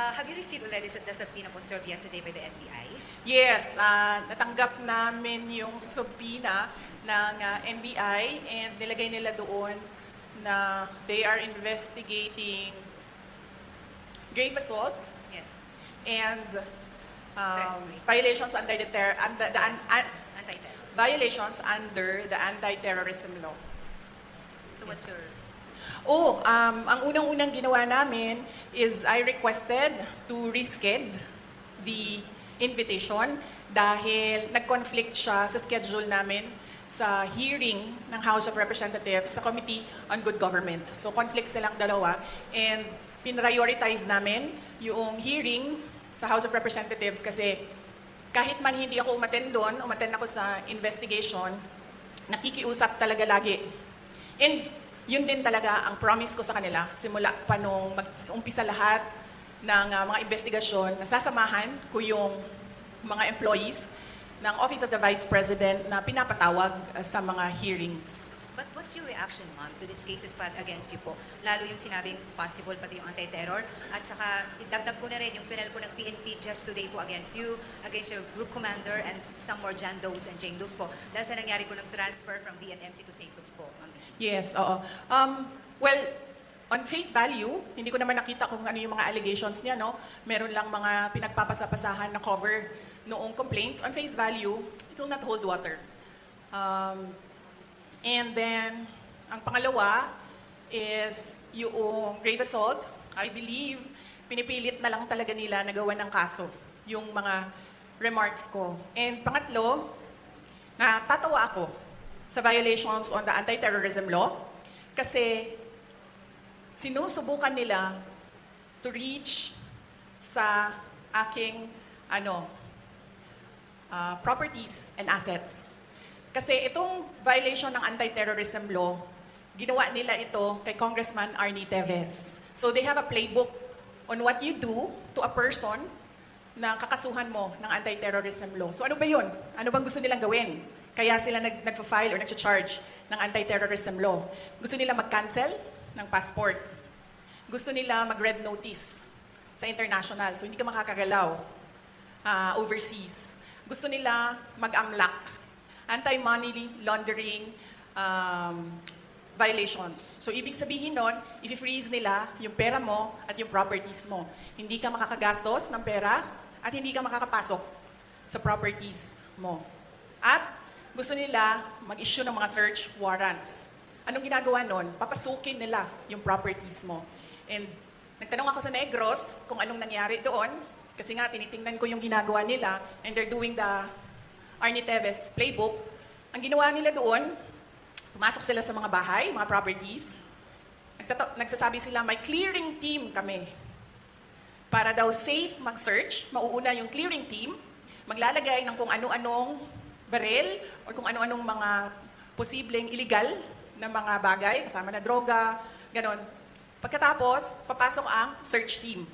Uh, have you received already the subpoena was served yesterday by the NBI? Yes, ah, natanggap namin yung subpoena ng ah, NBI and nilagay nila doon na they are investigating grave assault Yes. and um, violations under the, ter- under the ans- an- Anti-terror. violations under the anti-terrorism law. So what's your... Oh, um, ang unang-unang ginawa namin is I requested to resched the invitation dahil nag-conflict siya sa schedule namin sa hearing ng House of Representatives sa Committee on Good Government. So conflict silang dalawa and pinrioritize namin yung hearing sa House of Representatives kasi kahit man hindi ako umaten doon, umaten ako sa investigation, nakikiusap talaga lagi And yun din talaga ang promise ko sa kanila simula pa nung mag-umpisa lahat ng ah, mga investigasyon, nasasamahan ko yung mga employees ng Office of the Vice President na pinapatawag ah, sa mga hearings. But what's your reaction, ma'am, to these cases filed against you po? Lalo yung sinabing possible pati yung anti-terror. At saka, idagdag ko na rin yung pinal po ng PNP just today po against you, against your group commander, and some more John Does and Jane Does po. Dahil sa nangyari po ng transfer from BNMC to St. Luke's po, ma'am. Yes, oo. Um, well, on face value, hindi ko naman nakita kung ano yung mga allegations niya, no? Meron lang mga pinagpapasapasahan na cover noong complaints. On face value, it will not hold water. Um, and then, ang pangalawa is yung grave assault. I believe, pinipilit na lang talaga nila na gawa ng kaso yung mga remarks ko. And pangatlo, natatawa ako sa violations on the anti-terrorism law kasi sinusubukan nila to reach sa aking ano ah, properties and assets. Kasi itong violation ng anti-terrorism law, ginawa nila ito kay Congressman Arnie Teves. So they have a playbook on what you do to a person na kakasuhan mo ng anti-terrorism law. So ano ba yun? Ano bang gusto nilang gawin? Kaya sila nag, nagpa-file or nag-charge ng anti-terrorism law. Gusto nila mag-cancel ng passport. Gusto nila mag-red notice sa international. So hindi ka makakagalaw ah, overseas. Gusto nila mag-amlak. Anti-money laundering um, violations. So ibig sabihin nun, i-freeze nila yung pera mo at yung properties mo. Hindi ka makakagastos ng pera at hindi ka makakapasok sa properties mo. At gusto nila mag-issue ng mga search warrants. Anong ginagawa nun? Papasukin nila yung properties mo. And nagtanong ako sa Negros kung anong nangyari doon. Kasi nga, tinitingnan ko yung ginagawa nila and they're doing the Arnie Teves playbook. Ang ginawa nila doon, pumasok sila sa mga bahay, mga properties. Nagsasabi sila, may clearing team kami. Para daw safe mag-search, mauuna yung clearing team, maglalagay ng kung ano-anong baril o kung ano-anong mga posibleng illegal na mga bagay, kasama na droga, ganon. Pagkatapos, papasok ang search team.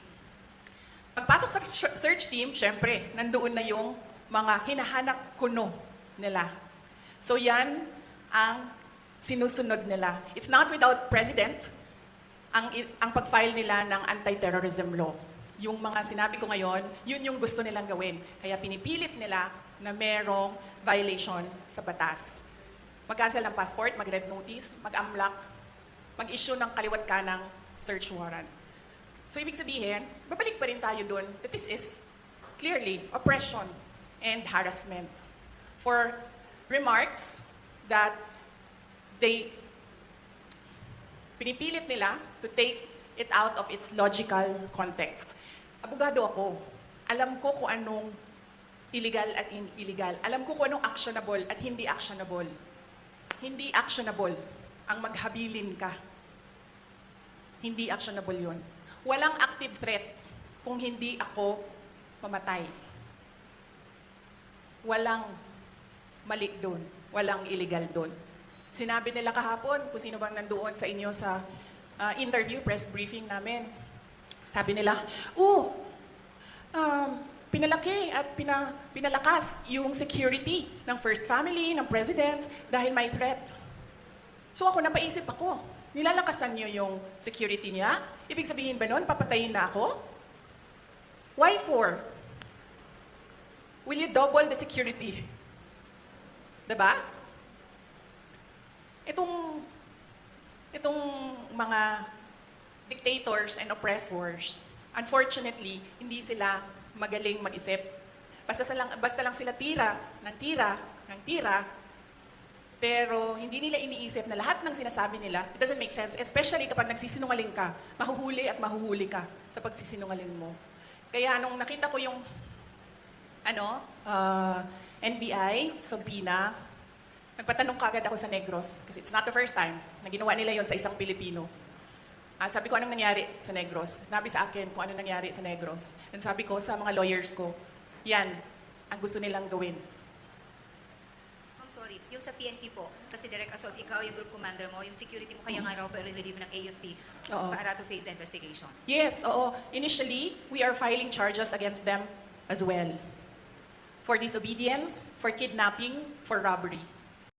Pagpasok sa search team, syempre, nandoon na yung mga hinahanap kuno nila. So yan ang sinusunod nila. It's not without precedent ang, ang pag-file nila ng anti-terrorism law. Yung mga sinabi ko ngayon, yun yung gusto nilang gawin. Kaya pinipilit nila na merong violation sa batas. Mag-cancel ng passport, mag-red notice, mag-amlak, mag-issue ng kaliwat kanang search warrant. So ibig sabihin, babalik pa rin tayo dun that this is clearly oppression and harassment for remarks that they pinipilit nila to take it out of its logical context. Abogado ako. Alam ko kung anong illegal at illegal. Alam ko kung anong actionable at hindi actionable. Hindi actionable ang maghabilin ka. Hindi actionable yun. Walang active threat kung hindi ako mamatay. Walang mali doon. Walang illegal doon. Sinabi nila kahapon kung sino bang nandoon sa inyo sa ah, interview, press briefing namin. Sabi nila, oh, um, pinalaki at pina, pinalakas yung security ng first family, ng president, dahil may threat. So ako, napaisip ako, nilalakasan niyo yung security niya? Ibig sabihin ba nun, papatayin na ako? Why four? Will you double the security? Diba? Itong, itong mga dictators and oppressors, unfortunately, hindi sila magaling mag-isip. Basta, lang, basta lang sila tira, ng tira, ng tira, pero hindi nila iniisip na lahat ng sinasabi nila, it doesn't make sense. Especially kapag nagsisinungaling ka, mahuhuli at mahuhuli ka sa pagsisinungaling mo. Kaya nung nakita ko yung ano, uh, NBI, Sobina, nagpatanong kagad ako sa Negros. Kasi it's not the first time na ginawa nila yon sa isang Pilipino. Ah, sabi ko, anong nangyari sa Negros? Sinabi sa akin kung ano nangyari sa Negros. And sabi ko sa mga lawyers ko, yan, ang gusto nilang gawin. I'm sorry, yung sa PNP po, kasi direct assault, ikaw yung group commander mo, yung security mo kaya nga raw pero relieve ng AFP Oo. para to face the investigation. Yes, oo. Initially, we are filing charges against them as well. For disobedience, for kidnapping, for robbery.